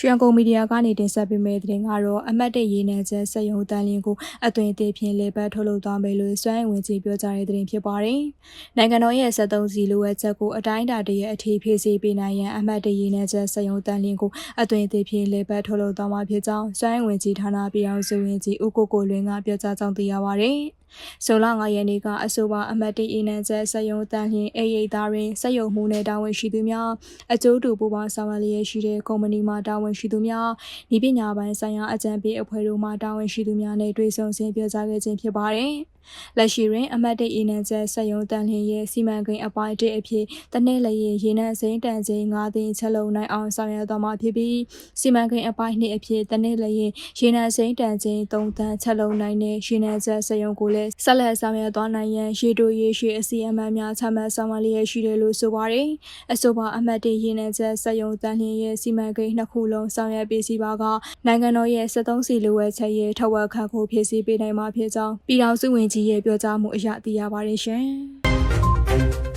ရွှေကုံမီဒီယာကနေတင်ဆက်ပေးမယ့်သတင်းကတော့အမတ်တရေးနယ်ကျစက်ရုံတန်လင်းကိုအသွင်အသေးဖြင့်လေပတ်ထုတ်လုပ်သွားမယ်လို့စွမ်းအင်ဝင်ကြီးပြောကြားတဲ့သတင်းဖြစ်ပါတယ်။နိုင်ငံတော်ရဲ့73စီလိုအပ်ချက်ကိုအတိုင်းအတာတရအထီးဖြည့်ဆည်းပေးနိုင်ရန်အမတ်တရေးနယ်ကျစက်ရုံတန်လင်းကိုအသွင်အသေးဖြင့်လေပတ်ထုတ်လုပ်သွားမှာဖြစ်ကြောင်းစွမ်းအင်ဝင်ကြီးဌာနပြည်အောင်စုဝင်ကြီးဦးကိုကိုလွင်ကပြောကြားကြောင်းသိရပါတယ်။ ဇွန်လ9ရက်နေ့ကအဆိုပါအမတ်တီအင်းနန်ချက်စက်ရုံတန်လျင်အေရိတ်သားတွင်စက်ရုံမှုနဲ့တာဝန်ရှိသူများအကျိုးတူပူးပေါင်းဆောင်ရွက်လျက်ရှိတဲ့ကုမ္ပဏီမှတာဝန်ရှိသူများဤပညာပိုင်းဆိုင်ရာအကြံပေးအဖွဲ့တို့မှတာဝန်ရှိသူများနဲ့တွေ့ဆုံဆင်းပြောကြားခဲ့ခြင်းဖြစ်ပါတယ်။လက်ရှိတွင်အမတ်တိအီနန်ချက်ဆက်ယုံတန်လျင်ရဲ့စီမံကိန်းအပိုင်းတစ်အဖြစ်တနေ့လျင်ရေနံစိမ်းတန်ချိန်9သိန်းချက်လုံးနိုင်အောင်ဆောင်ရွက်သွားမှာဖြစ်ပြီးစီမံကိန်းအပိုင်းနှစ်အဖြစ်တနေ့လျင်ရေနံစိမ်းတန်ချိန်3တန်းချက်လုံးနိုင်တဲ့ရေနံချက်ဆက်ယုံကိုလည်းဆက်လက်ဆောင်ရွက်သွားနိုင်ရန်ရေတိုရေရှည်အစီအမံများချမှတ်ဆောင်ရွက်လျက်ရှိတယ်လို့ဆိုပါတယ်အဆိုပါအမတ်တိရေနံချက်ဆက်ယုံတန်လျင်ရဲ့စီမံကိန်းနှစ်ခုလုံးဆောင်ရွက်ပေးစီပါကနိုင်ငံတော်ရဲ့73စီလိုဝဲချက်ရဲ့ထဝက်ခန့်ကိုဖြည့်ဆည်းပေးနိုင်မှာဖြစ်ကြောင်းပြည်ထောင်စုဝင်ကြီးကြီးရဲ့ပြောကြားမှုအရသိရပါတယ်ရှင်။